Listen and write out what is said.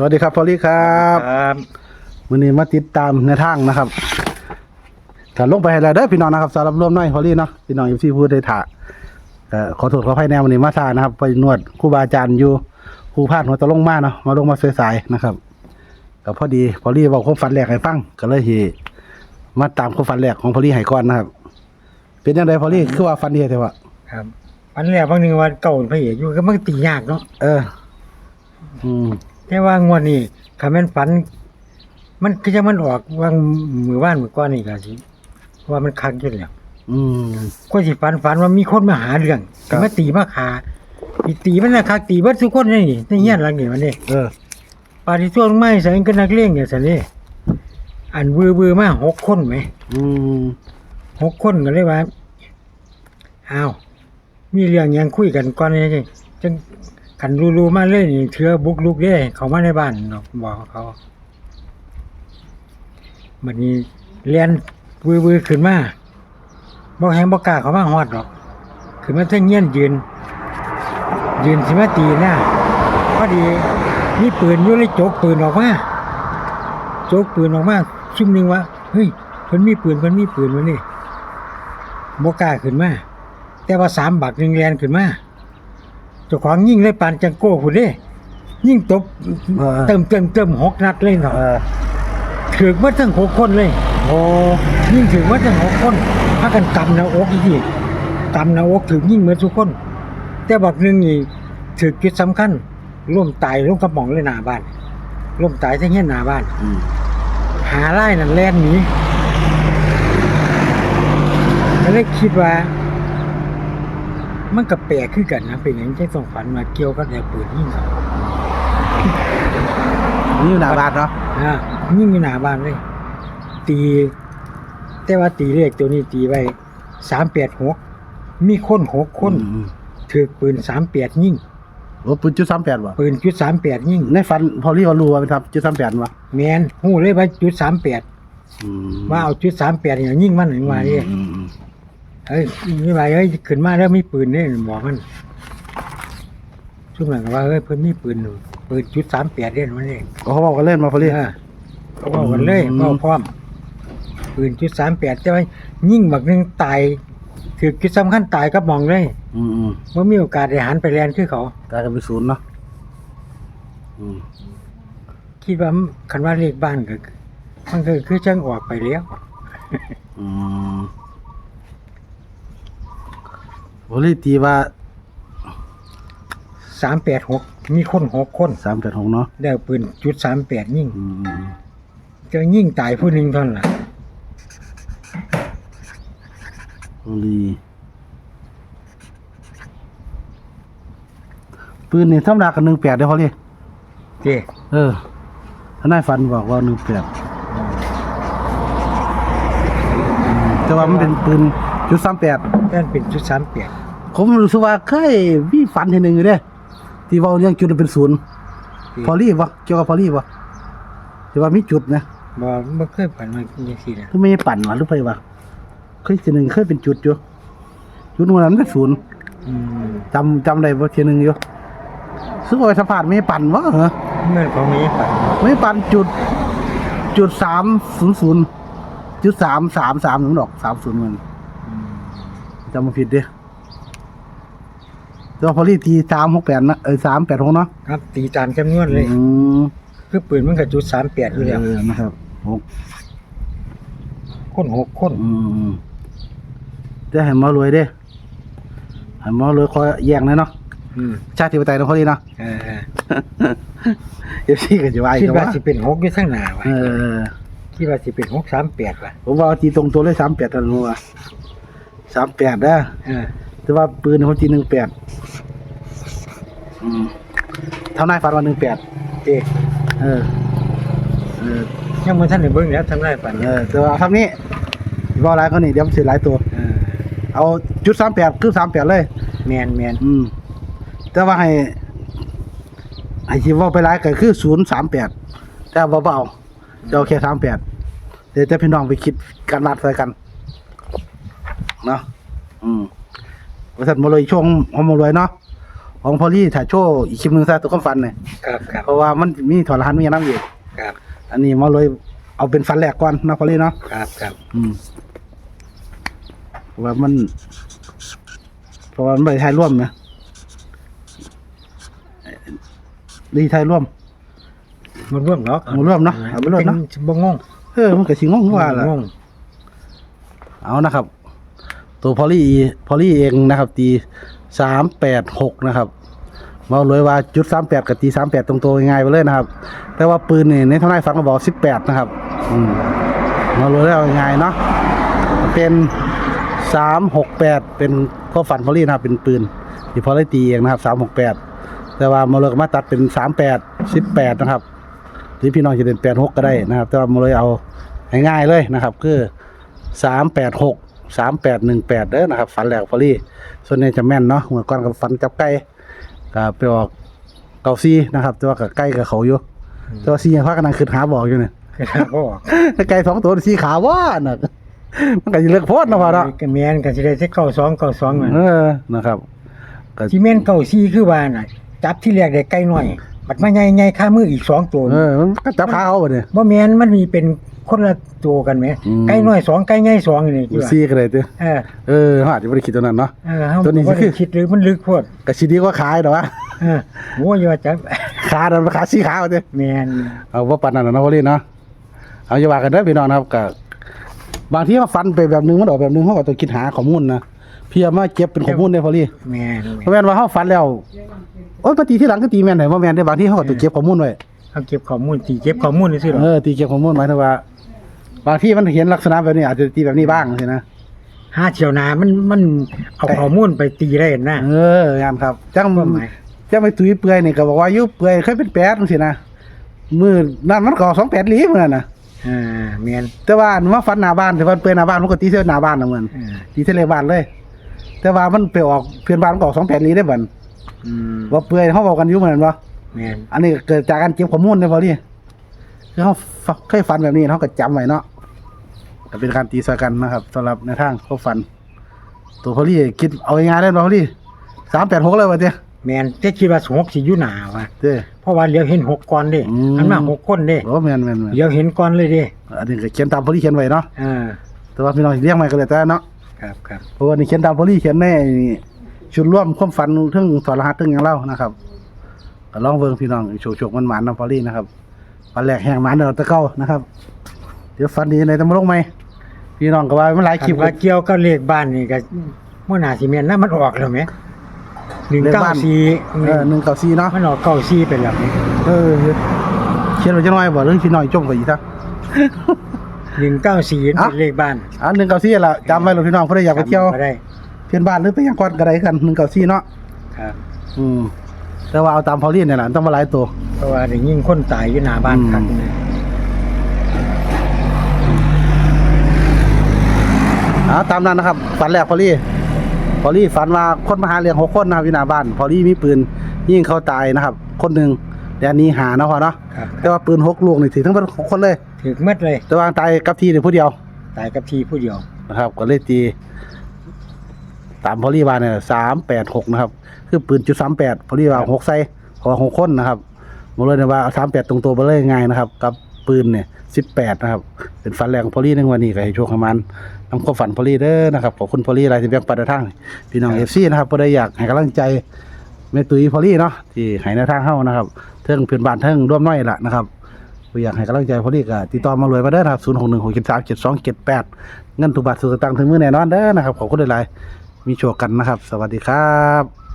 สวัสดีครับพอลลี่ครับครับวันนี้มาติดตามในทางนะครับถ้าลงไปให้แล้วเด้อพี่น้องนะครับสำหรับร่วมน้อยพอลลี่เนาะพี่น้องอยู่ที่พูดได้ถ่าเอ่อขอโทษขออภัยแนววันนี้มาซานะครับ ไปนวดครูบาอาจารย์อยู่ครูพาดหัวตะลงมาเนาะมาลงมาสายๆนะครับก็พอดีพอลลี่บอกความฝันแรกให้ฟังก็เลยเฮมาตามความฝันแรกของพอลลี่ให้ก่อนนะครับ เป็นยังไงพอลลี่คือว่าฝันดีแต่ว่าครับวันแรกบางหนึ่งวันเก่าพระเอกอยู่ก็มันก็ตียากเนาะเออ อืม แต่ว่างวดนี้คำแม่นฝัน มันก็จะมันออกวางมือว่านมือก้อนนี่ก็สิว่ามันคักอยู่แล้วอืมก็สิฝันฝันว่ามีคนมาหาเรื่องครับ มาตีมาขาอีตีมันนะคักตีเบิดทุกคนนี่ในเฮียนหลังนี่มันนี่เออ ปาที่ช่วงไม้ใส่ก็นักเลงเนี่ยสันนี่อันวือวือๆมาหกคนไหม อืม หกคนก็เลยว่า อ้าว มีเรื่องหยังคุยกันก่อนนี่จัง ขันรูๆมาเลยนี่เถือบุกลุกเด้เขามาในบ้านเนาะบอกเขาบัดนี้เรียนวือวือขึ้นมาบอกแหงบอกกล้าเขามาฮอดหรอกขึ้นมาเท่งเงี้ยนยืน ยืนสิมาตีหน้าพอดีมีปืนอยู่เลยโจกปืนออกมาโจกปืนออกมาซุ่มนึงว่าเฮ้ยเพิ่นมีปืนเพิ่นมีปืนวะนี่บ่กล้าขึ้นมาแต่ว่าสามบักหนึ่งแลนขึ้นมา เจ้าของยิงเลยปานจังโก้พุ่นเด้ยิงตบเออ เติมเติมเติมหกนัดเลยเนาะเออถือมาทั้งหกคนเลย โอ้ยิงถือมาทั้งหกคนพากันกำหน้าอกอีกทีกำหน้าอกถือยิงเหมือนทุกคน แต่บักหนึ่งนี่ถือจุดสำคัญร่วมตายร่วมกระหม่องเลยหน้าบ้านร่วมตายทั้งเฮียนหน้าบ้าน อืมหาไล่นั่นแล่นหนีก็เลยคิดว่า มันก็แปลกขึ้นกันนะเป็นอย่างที่ต้องฝันมาเกี่ยวกับแนวปืนยิงเขานี่อยู่หน้าบ้านเนาะอ่ายิงอยู่หน้าบ้านเลย ตี แต่ว่าตีเลขตัวนี้ตีไว้สามแปดหกมีคนหกคนอืมถือปืนสามแปดยิงโอ้ปืนจุดสามแปดวะปืนจุดสามแปดยิงในฝันพอรี่ว่ารู้ว่าเป็นครับจุดสามแปดวะแมนหูเลยว่าจุดสามแปดอืมว่าเอาจุดสามแปดเนี่ยยิงมันหนึ่งมาเนี่ยอืมอืม เฮ้ยไม่ไหวเฮ้ยขึ้นมาแล้วมีปืนเนี่ยบอกมันช่วงหลังก็ว่าเฮ้ยเพิ่นมีปืนอยู่ปืนจุดสามแปดเนี่ยมันเองก็เขาบอกกันเล่นมาพอรี่เออเขาบอกกันเลยอืมบอกพร้อม ปืนจุดสามแปดแต่ว่ายิ่งบักหนึ่งตายคือจุดสำคัญตายก็มองเลยอืมอืมว่ามีโอกาสได้หันไปแลนคือเขากลายกันเป็นศูนย์เนาะอืมคิดว่าคันว่าเลขบ้านก็คือมันก็คือจังออกไปแล้ว อืม พอรี่ตีว่าสามแปดหกมีคนหกคนสามแปดหกเนาะได้ปืนจุดสามแปดยิ่งอืมอืมจะยิ่งตายผู้หนึ่งเท่านั้นล่ะพอรี่ปืนนี่ธรรมดากันหนึ่งแปดเด้อพอรี่เจ้เออทนายฟันบอกว่าหนึ่งแปดแต่ว่ามันเป็นปืน จุดสามแปดนั่นเป็นจุดสามแปดผมรู้สึกว่าเคยมีฝันทีหนึ่งอยู่เด้ที่เว่าเรื่องจุดเป็นศูนย์พอลี่วะเกี่ยวกับพอลี่วะที่ว่ามีจุดนะบ่บ่เคยผ่านมาอย่างนี้นะก็ไม่ปั่นวะหรือไปวะเคยทีหนึ่งเคยเป็นจุดอยู่จุดวันนั้นเป็นศูนย์อืมจำจำได้ว่าทีหนึ่งอยู่ซึ่งว่าสะพานไม่ปั่นวะเหรอเมื่อเขามีผ่านไม่ปั่นจุด จุดสามศูนย์ศูนย์จุดสามสามสามหนึ่งดอกสามศูนย์มันอืม จำมาผิดดิตัวพอลี่ตีสามหกแปดนะเออสามแปดหกเนาะครับตีตามจำนวนเลย อืมคือปืนมันก็จุดสามแปดอยู่แล้วเออนะครับหกคนหกคนอืมจะให้หมารวยเด้ให้หมารวยคอยแย่งหนะเนาะอืมชาติปไตยเนาะพอลี่เนาะเออเออเอฟซีก็จะว่าอีคิดกว่าว่าสิเป็นหกอยู่ข้างหน้าวะเออ คิดว่าสิเป็นหกสามแปดว่ะผมว่าเอาตีตรงตัวเลยสามแปดตันหัว สามแปดนะเออแต่ว่าปืนเขาตีหนึ่งแปดอืมเท่านายฟันวันหนึ่งแปดเจ๊เออเออยังมาท่านได้เบิ่งแล้วทำไรปันเออแต่ว่าทำนี้ว่าอะไรก็นี่เดี๋ยวมันเสียหลายตัวเออเอาจุดสามแปดคือสามแปดเลยแมนแมนอืมแต่ว่าให้ให้ที่ว่าไปร้ายก็คือศูนย์สามแปดแต่ว่าเบาๆจะเอาแค่สามแปดเดี๋ยวจะพี่น้องไปคิดการวัดใส่กัน เนาะอืมบริษัทมาเลยช่วงของมารวยเนาะของพอลี่ถ่ายโชว์อีกคลิปหนึงซะตัวความฝันเนี่ยครับครับเพราะว่ามันมีถอดรหัสมีน้ำอยู่ครับ อันนี้มาเลยเอาเป็นฝันแรกก่อนเนาะพอลี่เนาะครับครับอืมเพราะว่ามันเพราะว่ามันไม่ได้ถ่ายร่วมนะดีถ่ายร่วมมันร่วมเนาะมันร่วมเนาะเอาไปร่วมเนาะป็บ่งงเออมันก็สิงงว่าล่ะงงเอานะครับ ตัวพอลี่พอลี่เองนะครับตีสามแปดหกนะครับมาเลยว่าจุดสามแปดกับตีสามแปดตรงตัวง่ายไปเลยนะครับ แต่ว่าปืนนี่ในทนายฟังก็บอกสิบแปดนะครับอืมาเลยแล้วง่ายเนาะเป็นสามหกแปดเป็นข้อฝันพอลี่นะครับเป็นปืนที่พอลี่ตีเองนะครับสามหกแปดแต่ว่ามาเลยก็มาตัดเป็นสามแปดสิบแปดนะครับหรือพี่น้องจะเป็นแปดหกก็ได้นะครับ แต่ว่ามาเลยเอาง่ายๆเลยนะครับ คือสามแปดหก สามแปดหนึ่งแปดเด้อนะครับฝันแหลกฟอรี่ส่วนนี้จะแม่นเนาะเมื่อก่อนกับฝันจับไก่ก็ไปออกเกาซีนะครับแต่ว่ากับไก่กับเขาอยู่แต่ว่าซียังพักกันนั่งคืนหาบอกอยู่เนี่ยครับบ่ออกไก่สองตัวสีขาวว่าน่ะมันก็จะเลือกโพดนะพ่อเนาะก็แม่นก็สิได้สักเก้าสองเก้าสองนั่นเออนะครับก็ที่แม่นเก้าสี่คือว่าน่ะจับที่แรกได้ไก่น้อย บัดมาใหญ่ๆค่ามืออีกสองตัวเออมันก็จับขาเขาไปเนี่ย บ่แม่นมันมีเป็นคนละตัวกันไหมอืม ไก่น้อยสองไก่ใหญ่สองนี่คือว่าซีก็เลยเด้อเออเออเขาอาจจะไม่ได้คิดตัวนั้นเนาะ เออเฮาตัวนี้บ่คืได้อ คิดหรือมันลึกโพดก็ชีดีกว่าขายแต่ว่าเออโอ้ยว่าจับขาดันขาสีขาวเด้อ แม่นเอาว่าปันนั่นนะเนาะพอลี่เนาะเอาอย่าว่ากันเด้อพี่น้องนะครับก็บางทีเขาฟันไปแบบนึงมันออกแบบนึงเขาก็ต้องคิดหาข้อมูลนะเพี่เอามาเก็บเป็นข้อมูลได้พอลี่แม่นเพราะแม่นว่าเขาฟันแล้วโอ้ยมาตีที่หลังก็ตีแม่นได้ว่าแม่นได้บางทีเขาก็ต้องเก็บข้อมูลไว้เอาเก็บข้อมูลตีเก็บข้อมูลซื่อๆหรอเออตีเก็บข้อมูลหมายถึงว่าบางทีมันเห็นลักษณะแบบนี้อาจจะตีแบบนี้บ้างสินะหาเที่ยวนามันมันเอาข้อมูลไปตีได้นะเอองานครับจังความหมายจังไปตุยเปื่อยนี่ก็บอกว่าอยุเปื่อยเคยเป็นแปดจังซี่นะมือนั่นมันก็สองแปดหลีเหมือนกันนะ อ่าแม่นแต่ว่าอันว่าฟันหน้าบ้านแต่ว่าเปื่อยหน้าบ้านมันก็ตีเส้นหน้าบ้านนะเหมือนอ่าตีเส้นเลยบ้านเลย แต่ว่ามันไปออกเพื่อนบ้านมันก็ออกสองแปดหลีได้บ่นอืมว่าเปื่อยเขาบอกกันอยู่เหมือนกันว่าแม่นอันนี้เกิดจากการเก็บข้อมูลเนี่ยพอดีคือเขาฟเคยฟันแบบนี้เขาก็จำไว้เนาะก็เป็นการตีสกันนะครับสำหรับในทางเขาฟัน ตัวพอดีคิดเอาง่ายๆเลยเนาะพอดีสามแปดหกเลยวะเจ้ แม่นแต่คิดว่าหกสิอยู่หนาว่ะเจ้เพราะว่าเลี้ยวเห็นหกก่อนเด้อืม อันมาหกคนเด้โอ้แมนแมนแมนเลี้ยวเห็นก่อนเลยเด้อันนี้ก็เขียนตามพอดีเขียนไว้เนาะอ่าแต่ว่าพี่น้องสิเรียกใหม่ก็เลยแต่เนาะครับครับเพราะว่านี่เขียนตามพอดีเขียนในชุดร่วมความฝันเทึ่งถอดรหัสเทึ่งอย่างเล่านะครับก็ลองเบิ่งพี่น้องโฉกๆมันหมานๆนะพอดีนะครับฝันแรกแห้งหมานเดี๋ยวตะเก้านะครับ เดี๋ยวฝันดีในตะมลงไหมพี่น้องก็ว่ามันหลายคลิปคันว่าเกี่ยวกับเลขบ้านนี่ก็บ่น่าสิแม่นนะมันออกแล้วแหม เลขบ้าน194เออหนึ่งเก้าสี่เนาะมันออก94ไปแล้วนี่เออเขียนไว้จังหน่อยบ่เรื่องพี่น้อยจงไปอีกซะ194อะเป็นเลขบ้านอ่าหนึ่งเก้าสี่ละจำไว้เลยพี่น้องเพื่ออยากไปเที่ยวจำบ่ได้เพื่อนบ้านหรือไปยังก่อนก็ได้กันหนึ่งเก้าสี่เนาะครับอืมแต่ว่าเอาตามพอลี่เนี่ยแหละต้องมาหลายตัวเพราะว่าได้ยิงคนตายอยู่หน้าบ้านอืมครับนี่อ่าตามนั้นนะครับฝันแรกพอลี่ พอลี่ฝันว่าคนมาหาเลี้ยงหกคนนะครับอยู่หน้าบ้าน พอลี่มีปืนยิงเขาตายนะครับ คนหนึ่งแต่อันนี้หาเนาะพอเนาะครับแต่ว่าปืนหกลูกนี่ถือทั้งเป็นหกคนเลยถึกหมดเลย แต่ว่าตายกับทีนี่ผู้เดียวตายกับทีผู้เดียวนะครับ ก็เลยตี ตามพอลี่วาเนี่ยสามแปดหกนะครับ คือปืนจุดสามแปดพอลี่วาหกไซพอหกคนนะครับมาเลยเนี่ยว่าสามแปดตรงตัวไปเลยง่ายนะครับ กับปืนเนี่ย สิบแปดนะครับ เป็นฟันแรงพอลี่ในวันนี้ก็ให้โชคให้มันนำความฝันพอลี่เด้อนะครับขอบคุณพอลี่รายที่แบ่งปันในทางพี่น้องเอฟซีนะครับก็ได้อยากให้กำลังใจแม่ตุ้ยพอลี่เนาะที่ให้ในทางเข้านะครับเทิงเพื่อนบ้านเทิงร่วมน้อยละนะครับก็อยากให้กำลังใจพอดีก็ติดต่อมารวยมาเด้อนะครับ0 6 1 6 7 3 7 2 7 8เงินทุกบาทสุดตังค์ถึงมือแน่นอนเด้อนะครับขอบคุณหลายๆมีโชคกันนะครับ สวัสดีครับ